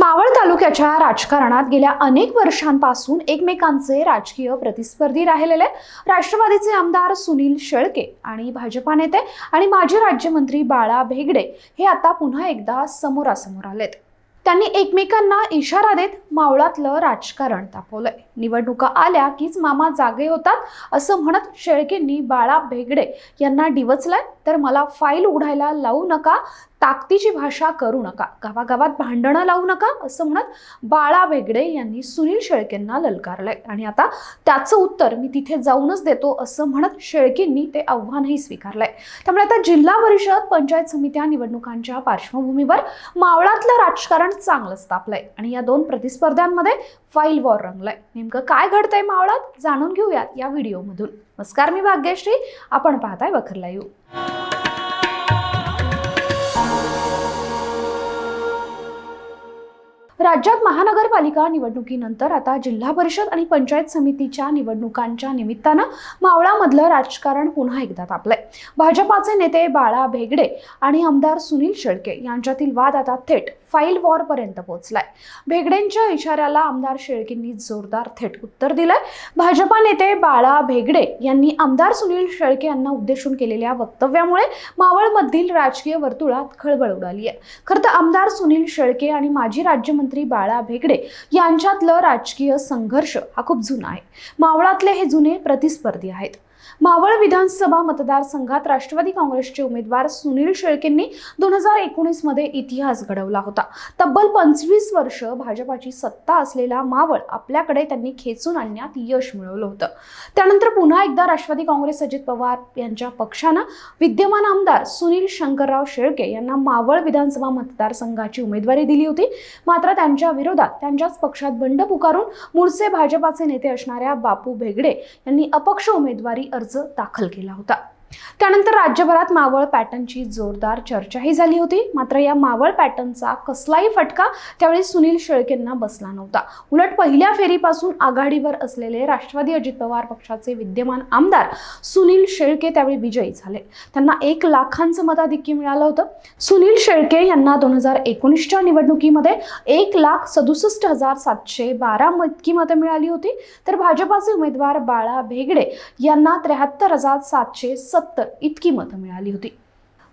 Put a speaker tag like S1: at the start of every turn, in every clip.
S1: मावळ तालुक्याच्या राजकारणात गेल्या अनेक वर्षांपासून एकमेकांचे राजकीय प्रतिस्पर्धी राहिलेले राष्ट्रवादीचे आमदार सुनील शेळके आणि भाजपा नेते आणि माजी राज्यमंत्री बाळा भेगडे हे आता पुन्हा एकदा समोरासमोर आलेत. त्यांनी एकमेकांना इशारा देत मावळातलं राजकारण तापवलंय. निवडणुका आल्या कीच मामा जागे होतात असं म्हणत शेळकेंनी बाळा भेगडे यांना डिवचलंय. तर मला फाईल उघडायला लावू नका. ताकदीची भाषा करू नका. गावागावात भांडणं लावू नका असं म्हणत बाळा बेगडे यांनी सुनील शेळकेंना ललकारलंय. आणि आता त्याचं उत्तर मी तिथे जाऊनच देतो असं म्हणत शेळकेंनी ते आव्हानही स्वीकारलंय. त्यामुळे आता जिल्हा परिषद पंचायत समित्या निवडणुकांच्या पार्श्वभूमीवर मावळातलं राजकारण चांगलंच तापलंय आणि या दोन प्रतिस्पर्ध्यांमध्ये फाईल वॉर रंगलाय. नेमकं काय घडतंय मावळात जाणून घेऊयात या व्हिडिओमधून. नमस्कार मी भाग्यश्री. आपण पाहताय वखर येऊ राज्यात महानगरपालिका निवडणुकीनंतर आता जिल्हा परिषद आणि पंचायत समितीच्या निवडणुकांच्या निमित्तानं मावळामधलं राजकारण पुन्हा एकदा तापलंय. भाजपाचे नेते बाळा भेगडे आणि आमदार सुनील शेळके यांच्यातील वाद आता थेट फाईल वॉरपर्यंत पोहोचलाय. भेगडेंच्या इशाऱ्याला आमदार शेळकेंनी जोरदार थेट उत्तर दिलंय. भाजपा नेते बाळा भेगडे यांनी आमदार सुनील शेळके यांना उद्देशून केलेल्या वक्तव्यामुळे मावळमधील राजकीय वर्तुळात खळबळ उडाली आहे खरं तर आमदार सुनील शेळके आणि माजी राज्यमंत्री बाळा भेगडे यांच्यातलं राजकीय संघर्ष हा खूप जुना आहे. मावळातले हे जुने प्रतिस्पर्धी आहेत. मावळ विधानसभा मतदारसंघात राष्ट्रवादी काँग्रेसचे उमेदवार सुनील शेळकेंनी दोन हजार एकोणीसमध्ये इतिहास घडवला होता. तब्बल पंचवीस वर्ष भाजपाची सत्ता असलेला मावळ आपल्याकडे त्यांनी खेचून आणण्यात यश मिळवलं होतं. त्यानंतर पुन्हा एकदा राष्ट्रवादी काँग्रेस अजित पवार यांच्या पक्षानं विद्यमान आमदार सुनील शंकरराव शेळके यांना मावळ विधानसभा मतदारसंघाची उमेदवारी दिली होती. मात्र त्यांच्या विरोधात त्यांच्याच पक्षात बंड पुकारून मूळचे भाजपाचे नेते असणाऱ्या बापू भेगडे यांनी अपक्ष उमेदवारी अर्ज दाखल केला होता. त्यानंतर राज्यभरात मावळ पॅटर्नची जोरदार चर्चाही झाली होती. मात्र या मावळ पॅटर्नचा कसलाही फटका त्यावेळी सुनील शेळकेंना बसला नव्हता. उलट पहिल्या फेरीपासून आघाडीवर असलेले राष्ट्रवादी अजित पवार पक्षाचे विद्यमान आमदार सुनील शेळके त्यावेळी विजयी झाले. त्यांना एक लाखांचं मताधिक्य मिळालं होतं. सुनील शेळके यांना दोन हजार एकोणीसच्या निवडणुकीमध्ये एक लाख सदुसष्ट हजार सातशे बारा मतकी मतं मिळाली होती. तर भाजपाचे उमेदवार बाळा भेगडे यांना त्र्याहत्तर हजार सातशे सत्तर इतकी मतं मिळाली होती.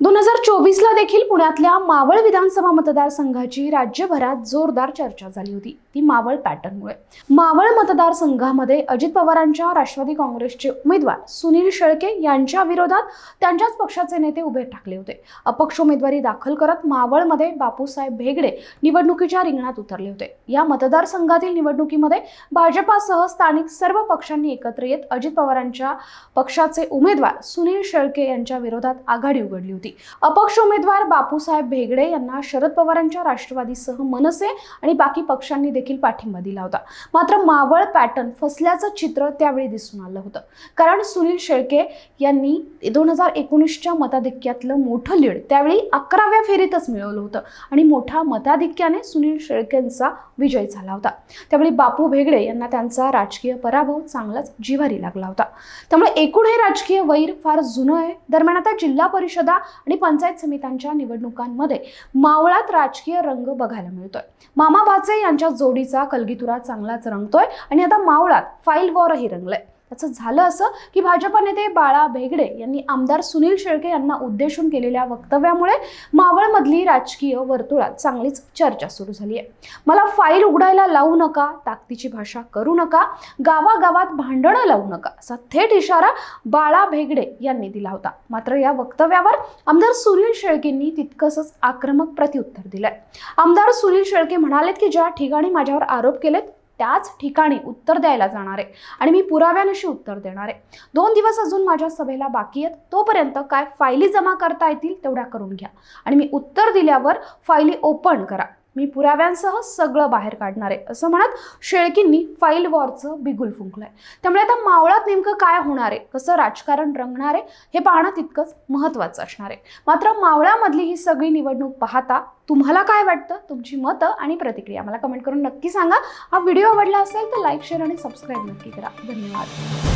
S1: दोन हजार चोवीसला देखील पुण्यातल्या मावळ विधानसभा मतदारसंघाची राज्यभरात जोरदार चर्चा झाली होती. ती मावळ पॅटर्नमुळे. मावळ मतदारसंघामध्ये अजित पवारांच्या राष्ट्रवादी काँग्रेसचे उमेदवार सुनील शेळके यांच्या विरोधात त्यांच्याच पक्षाचे नेते उभे ठाकले होते. अपक्ष उमेदवारी दाखल करत मावळमध्ये बापूसाहेब भेगडे निवडणुकीच्या रिंगणात उतरले होते. या मतदारसंघातील निवडणुकीमध्ये भाजपासह स्थानिक सर्व पक्षांनी एकत्र येत अजित पवारांच्या पक्षाचे उमेदवार सुनील शेळके यांच्या विरोधात आघाडी उघडली होती. अपक्ष उमेदवार बापूसाहेब भेगडे यांना शरद पवारांच्या राष्ट्रवादीसह मनसे आणि बाकी पक्षांनी देखील पाठिंबा दिला होता. मात्र मावळ पॅटर्न फसल्याचं चित्र त्यावेळी दिसून आलं होतं. कारण सुनील शेळके यांनी दोन हजार एकोणीसच्या मताधिक्यातलं मोठं लीड त्यावेळी अकराव्या फेरीतच मिळवलं होतं. आणि मोठ्या मताधिक्याने सुनील शेळकेंचा विजय झाला होता. त्यावेळी बापू भेगडे यांना त्यांचा राजकीय पराभव चांगलाच जिव्हारी लागला होता. त्यामुळे एकूण हे राजकीय वैर फार जुनं आहे. दरम्यान आता जिल्हा परिषदा आणि पंचायत समित्यांच्या निवडणुकांमध्ये मावळात राजकीय रंग बघायला मिळतोय. मामा भाचे यांच्या जोडीचा कलगीतुरा चांगलाच रंगतोय. आणि आता मावळात फाईल वॉरही रंगलंय. त्याचं झालं असं की भाजपा नेते बाळा भेगडे यांनी आमदार सुनील शेळके यांना उद्देशून केलेल्या वक्तव्यामुळे मावळमधली राजकीय वर्तुळात चांगलीच चर्चा सुरू झाली आहे. मला फाईल उघडायला लावू नका ताकदीची भाषा करू नका गावागावात भांडणं लावू नका असा थेट इशारा बाळा भेगडे यांनी दिला होता. मात्र या वक्तव्यावर आमदार सुनील शेळकेंनी तितकंसच आक्रमक प्रत्युत्तर दिलंय. आमदार सुनील शेळके म्हणालेत की ज्या ठिकाणी माझ्यावर आरोप केलेत त्याच ठिकाणी उत्तर द्यायला जाणार आहे. आणि मी पुराव्यानिशी उत्तर देणार आहे. दोन दिवस अजून माझ्या सभेला बाकी आहेत. तोपर्यंत काय फायली जमा करता येतील तेवढ्या करून घ्या. आणि मी उत्तर दिल्यावर फायली ओपन करा. मी पुराव्यांसह सगळं बाहेर काढणार आहे. असं म्हणत शेळकींनी फाईल वॉरचं बिगुल फुंकलंय. त्यामुळे आता मावळात नेमकं काय होणार आहे? कसं राजकारण रंगणार आहे? हे पाहणं तितकंच महत्त्वाचं असणार आहे. मात्र मावळामधली ही सगळी निवडणूक पाहता तुम्हाला काय वाटतं? तुमची मतं आणि प्रतिक्रिया मला कमेंट करून नक्की सांगा. हा व्हिडिओ आवडला असेल तर लाईक शेअर आणि सबस्क्राईब नक्की करा. धन्यवाद.